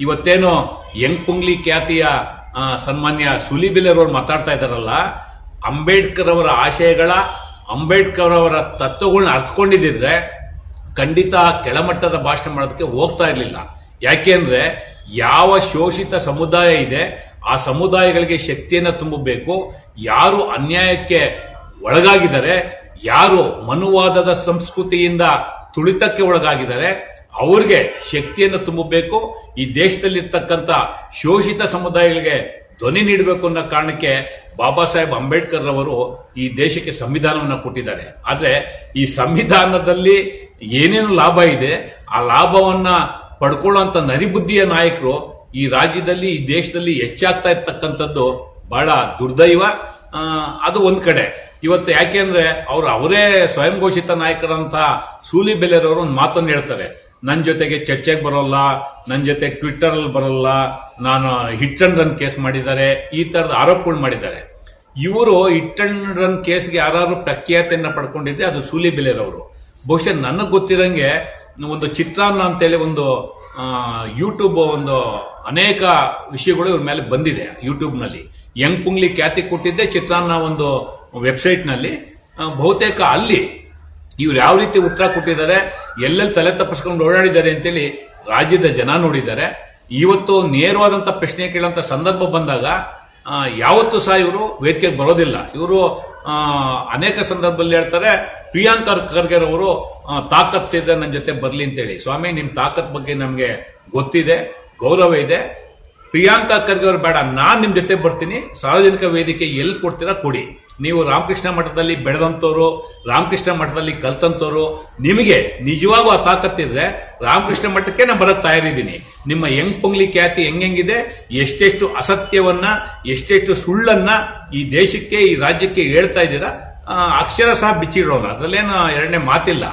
ಇವತ್ತೇನು ಯಂಗ್ ಪುಂಗ್ಲಿ ಖ್ಯಾತಿಯ ಸನ್ಮಾನ್ಯ ಸುಲಿಬಿಲೆರವರು ಮಾತಾಡ್ತಾ ಇದ್ದಾರಲ್ಲ, ಅಂಬೇಡ್ಕರ್ ಅವರ ಆಶಯಗಳ, ಅಂಬೇಡ್ಕರ್ ಅವರ ತತ್ವಗಳನ್ನ ಅರ್ಥಕೊಂಡಿದ್ದಿದ್ರೆ ಖಂಡಿತ ಕೆಳಮಟ್ಟದ ಭಾಷಣ ಮಾಡೋದಕ್ಕೆ ಹೋಗ್ತಾ ಇರಲಿಲ್ಲ. ಯಾಕೆಂದ್ರೆ ಯಾವ ಶೋಷಿತ ಸಮುದಾಯ ಇದೆ, ಆ ಸಮುದಾಯಗಳಿಗೆ ಶಕ್ತಿಯನ್ನು ತುಂಬಬೇಕು, ಯಾರು ಅನ್ಯಾಯಕ್ಕೆ ಒಳಗಾಗಿದ್ದಾರೆ, ಯಾರು ಮನುವಾದದ ಸಂಸ್ಕೃತಿಯಿಂದ ತುಳಿತಕ್ಕೆ ಒಳಗಾಗಿದ್ದಾರೆ ಅವ್ರಿಗೆ ಶಕ್ತಿಯನ್ನು ತುಂಬಬೇಕು. ಈ ದೇಶದಲ್ಲಿರ್ತಕ್ಕಂಥ ಶೋಷಿತ ಸಮುದಾಯಗಳಿಗೆ ಧ್ವನಿ ನೀಡಬೇಕು ಅನ್ನೋ ಕಾರಣಕ್ಕೆ ಬಾಬಾ ಸಾಹೇಬ್ ಅಂಬೇಡ್ಕರ್ ಅವರು ಈ ದೇಶಕ್ಕೆ ಸಂವಿಧಾನವನ್ನು ಕೊಟ್ಟಿದ್ದಾರೆ. ಆದರೆ ಈ ಸಂವಿಧಾನದಲ್ಲಿ ಏನೇನು ಲಾಭ ಇದೆ, ಆ ಲಾಭವನ್ನ ಪಡ್ಕೊಳ್ಳುವಂತ ನರಿಬುದ್ಧಿಯ ನಾಯಕರು ಈ ರಾಜ್ಯದಲ್ಲಿ, ಈ ದೇಶದಲ್ಲಿ ಹೆಚ್ಚಾಗ್ತಾ ಇರ್ತಕ್ಕಂಥದ್ದು ಬಹಳ ದುರ್ದೈವ. ಅದು ಒಂದ್ ಕಡೆ. ಇವತ್ತು ಯಾಕೆಂದ್ರೆ ಅವರು ಅವರೇ ಸ್ವಯಂ ಘೋಷಿತ ನಾಯಕರಂತ ಸೂಲಿ ಬೆಲೆರವರು ಒಂದು ಮಾತನ್ನು ಹೇಳ್ತಾರೆ. ನನ್ನ ಜೊತೆಗೆ ಚರ್ಚೆಗೆ ಬರೋಲ್ಲ ನನ್ನ ಜೊತೆ ಟ್ವಿಟ್ಟರ್ ಅಲ್ಲಿ ಬರೋಲ್ಲ, ನಾನು ಹಿಟ್ ಅಂಡ್ ರನ್ ಕೇಸ್ ಮಾಡಿದ್ದಾರೆ, ಈ ತರದ ಆರೋಪಗಳು ಮಾಡಿದ್ದಾರೆ. ಇವರು ಹಿಟ್ ಅಂಡ್ ರನ್ ಕೇಸ್ಗೆ ಯಾರು ಪ್ರಖ್ಯಾತಿಯನ್ನ ಪಡ್ಕೊಂಡಿದ್ರೆ ಅದು ಸೂಲಿ ಬೆಲೆರವರು ಬಹುಶಃ ನನಗೆ ಗೊತ್ತಿರಂಗೆ ಒಂದು ಚಿತ್ರಾನ್ನ ಅಂತೇಳಿ ಒಂದು ಯೂಟ್ಯೂಬ್ ಒಂದು ಅನೇಕ ವಿಷಯಗಳು ಇವ್ರ ಮೇಲೆ ಬಂದಿದೆ ಯೂಟ್ಯೂಬ್ನಲ್ಲಿ. ಯಂಗ್ ಪುಂಗ್ಲಿ ಖ್ಯಾತಿ ಕೊಟ್ಟಿದ್ದೆ ಚಿತ್ರಾನ್ನ ಒಂದು ವೆಬ್ಸೈಟ್ನಲ್ಲಿ. ಬಹುತೇಕ ಅಲ್ಲಿ ಇವ್ರು ಯಾವ ರೀತಿ ಉತ್ತರ ಕೊಟ್ಟಿದ್ದಾರೆ, ಎಲ್ಲೆಲ್ಲಿ ತಲೆ ತಪ್ಪಿಸ್ಕೊಂಡು ಓಡಾಡಿದ್ದಾರೆ ಅಂತೇಳಿ ರಾಜ್ಯದ ಜನ ನೋಡಿದ್ದಾರೆ. ಇವತ್ತು ನೇರವಾದಂಥ ಪ್ರಶ್ನೆ ಕೇಳೋಂಥ ಸಂದರ್ಭ ಬಂದಾಗ ಯಾವತ್ತು ಸಹ ಇವರು ವೇದಿಕೆಗೆ ಬರೋದಿಲ್ಲ. ಇವರು ಅನೇಕ ಸಂದರ್ಭದಲ್ಲಿ ಹೇಳ್ತಾರೆ, ಪ್ರಿಯಾಂಕ ಖರ್ಗೆ ಅವರು ತಾಕತ್ತಿದ್ರೆ ನನ್ನ ಜೊತೆ ಬರ್ಲಿ ಅಂತೇಳಿ. ಸ್ವಾಮಿ ನಿಮ್ಮ ತಾಕತ್ ಬಗ್ಗೆ ನಮಗೆ ಗೊತ್ತಿದೆ, ಗೌರವ ಇದೆ. ಪ್ರಿಯಾಂಕಾ ಖರ್ಗೆ ಅವರು ಬೇಡ, ನಾನು ನಿಮ್ಮ ಜೊತೆ ಬರ್ತೀನಿ, ಸಾರ್ವಜನಿಕ ವೇದಿಕೆ ಎಲ್ಲಿ ಕೊಡ್ತೀರಾ ಕೊಡಿ. ನೀವು ರಾಮಕೃಷ್ಣ ಮಠದಲ್ಲಿ ಬೆಳೆದಂಥವ್ರು ರಾಮಕೃಷ್ಣ ಮಠದಲ್ಲಿ ಕಲ್ತಂಥವ್ರು ನಿಮಗೆ ನಿಜವಾಗೂ ಆ ತಾಕತ್ತಿದ್ರೆ ರಾಮಕೃಷ್ಣ ಮಠಕ್ಕೆ ನಾನು ಬರೋ ತಯಾರಿದ್ದೀನಿ. ನಿಮ್ಮ ಯಂಗ್ ಪೊಂಗ್ಲಿ ಖ್ಯಾತಿ ಹೆಂಗೆಂಗಿದೆ ಎಷ್ಟೆಷ್ಟು ಅಸತ್ಯವನ್ನ, ಎಷ್ಟೆಷ್ಟು ಸುಳ್ಳನ್ನ ಈ ದೇಶಕ್ಕೆ, ಈ ರಾಜ್ಯಕ್ಕೆ ಹೇಳ್ತಾ ಇದ್ದೀರಾ ಅಕ್ಷರ ಸಹ ಬಿಚ್ಚಿಡೋಣ. ಅದರಲ್ಲೇನು ಎರಡನೇ ಮಾತಿಲ್ಲ.